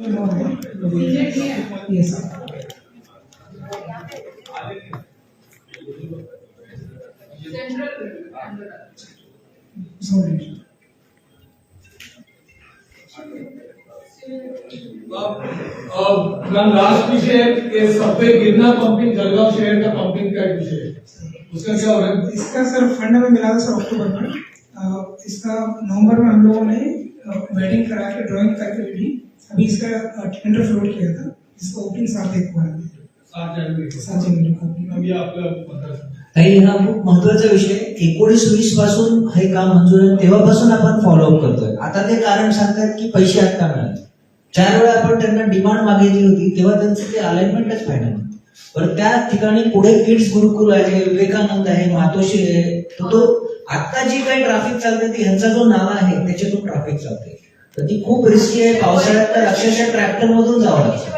Last विषय के सबसे गिरना पंपिंग जलगांव शहर का पंपिंग का विषय उसका क्या हो रहा है इसका सर फंड में मिला था सर अक्टूबर में इसका नवंबर में हम लोगों ने वेडिंग करा के ड्राइंग करके ली अभी इसका किया था इसका ओपनिंग सात एक हुआ है सात जनवरी को हा खूप महत्वाचा विषय एकोणीस वीस पासून हे काम मंजूर तेव्हापासून आपण फॉलोअप करतोय आता ते कारण सांगतात की पैसे आता मिळाले चार वेळा आपण त्यांना डिमांड मागितली होती तेव्हा त्यांचं ते अलाइनमेंटच फायनल पण त्या ठिकाणी पुढे किड्स गुरुकुल आहे विवेकानंद आहे मातोश्री आहे तो आता जी काही ट्राफिक चालते ती ह्यांचा जो नाला आहे त्याच्यातून ट्राफिक चालते तर ती खूप रिस्की आहे पावसाळ्यात तर अक्षरशः ट्रॅक्टर मधून जावं लागतं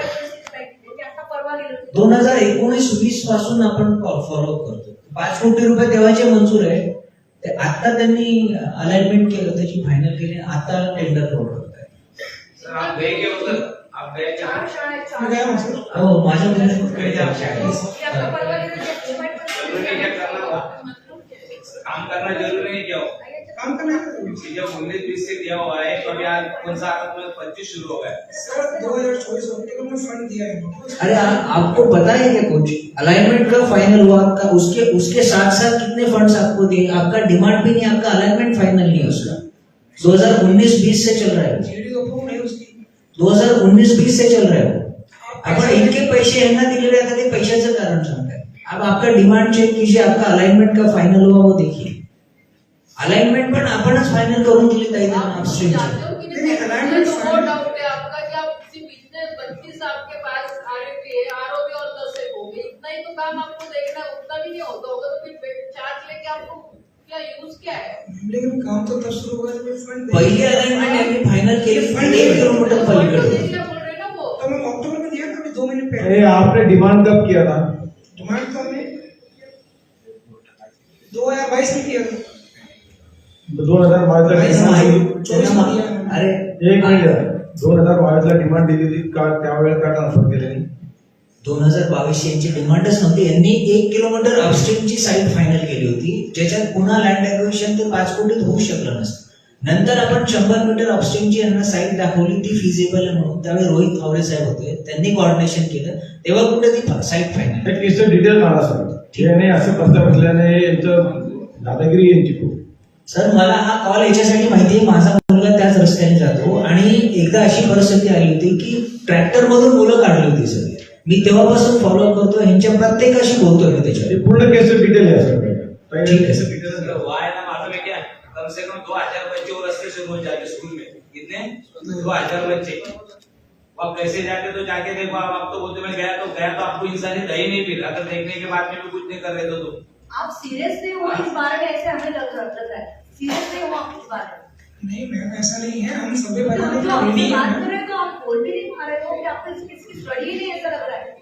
म्हणजे दोन हजार एकोणीस वीस पासून आपण फॉलोअप करतो पाच कोटी रुपये तेव्हाचे मंजूर आहे ते आता त्यांनी अलाइनमेंट केलं त्याची फायनल केली आता टेंडर प्रोड आहे हो माझ्या काम करणं जरुरी आहे काम करना जब हमने बीस से दिया हुआ है तो यार कौन सा आदत में पच्चीस शुरू हो गया सर दो हजार चौबीस में फंड दिया है अरे आ, आपको पता है क्या कुछ अलाइनमेंट का फाइनल हुआ आपका उसके उसके साथ साथ कितने फंड्स आपको दिए आपका डिमांड भी नहीं आपका अलाइनमेंट फाइनल नहीं है उसका दो हजार उन्नीस बीस से चल रहा है तो दो हजार उन्नीस बीस से चल रहा है आपण इनके पैसे यांना दिलेले आता ते से कारण है अब आपका डिमांड चेक कीजिए आपका अलाइनमेंट का फाइनल हुआ वो देखिए अलाइनमेंट पण आपणच फायनल करून दिली पाहिजे अपस्ट्रीम नाही अलाइनमेंट तो डाउट है आपका कि आप किसी बिजनेस 32 आपके पास आरएपी है आरओबी और 10 से हो गई इतना ही तो काम आपको देखना है उतना भी नहीं होता होगा तो फिर चार्ज लेके आपको क्या यूज क्या है लेकिन काम तो तब शुरू होगा जब फंड पहले अलाइनमेंट आपने फाइनल के लिए फंड 1 किलोमीटर पहले कर दो तो हम अक्टूबर में दिया था 2 महीने पहले आपने डिमांड कब किया था डिमांड तो हमने 2022 में किया था दोन हजार बावीसला अरे दोन हजार बावीसला डिमांड दिलेली का त्यावेळेला का ट्रान्सफर केलेली दोन हजार बावीस यांची डिमांडच नव्हती यांनी एक किलोमीटर ची साईट फायनल केली होती ज्याच्यात पुन्हा लँड ऍक्विशन ते पाच कोटीत होऊ शकलं नसतं नंतर आपण शंभर मीटर अपस्ट्रीमची यांना साईट दाखवली ती फिजिबल म्हणून त्यावेळी रोहित खावरे साहेब होते त्यांनी कॉर्डिनेशन केलं तेव्हा कुठे ती साईट फायनल डिटेल मला असं असं पत्र म्हटल्याने दादागिरी यांची सर मला हा कॉल याच्यासाठी माहिती आहे माझा मुलगा त्याच रस्त्याने जातो आणि एकदा अशी परिस्थिती आली होती की ट्रॅक्टरमधून मुलं काढली होती सर मी तेव्हापासून फॉलो करतो यांच्या प्रत्येकाशी बोलतोय मी त्याच्यावर पूर्ण केस डिटेल आहे सर ठीक है सर कम से कम दो हजार बच्चे और रस्ते से रोज जाते स्कूल में कितने दो हजार बच्चे आप कैसे जाते तो जाके देखो आप, आप तो बोलते मैं गया तो गया तो आपको इंसान ही दही नहीं फिर अगर देखने के बाद में भी कुछ नहीं कर रहे तो तुम आप सीरियसली हो इस बारे में ऐसे हमें लग रहा है सीरियसली हो आप इस बारे में नहीं मैम ऐसा नहीं है हम सभी बताने तो बात कर रहे तो आप बोल भी नहीं पा रहे हो कि आपको इसकी इसकी स्टडी नहीं लग रहा है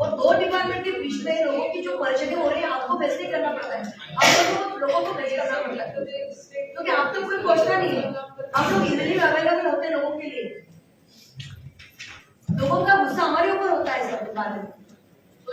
और दो डिपार्टमेंट के बीच में लोगों की जो परेशानी हो रही है आपको फैसले करना पड़ता है आप लोगों को फैसले करना पड़ता है क्योंकि आप तो कोई पहुंचना नहीं है आप लोग इजिली अवेलेबल होते लोगों के लिए लोगों का गुस्सा हमारे ऊपर होता है सब बारे में तो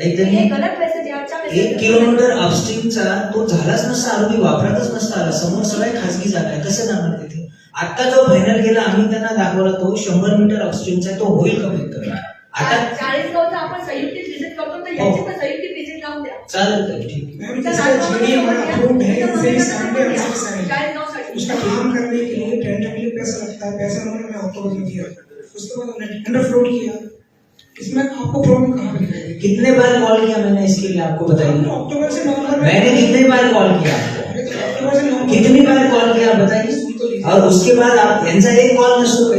एक किलोमीटर अपस्ट्रीमचा तो झालाच नसता आरोपी वापरतच नसता आला समोर सगळ्या खासगी जागा आहे कसं जाणार तिथे आता जो फायनल गेला आम्ही त्यांना दाखवला तो शंभर मीटर अपस्ट्रीमचा तो होईल कमीत आता आपण संयुक्त करतो तर याची हो. चालेल इसमें आपको प्रॉब्लम कहाँ दिखाई देगी कितने बार कॉल किया मैंने इसके लिए आपको बताइए अक्टूबर से नवंबर मैंने कितने बार कॉल किया कितनी बार कॉल किया बताइए तो और उसके बाद आप ऐसा एक कॉल न शुरू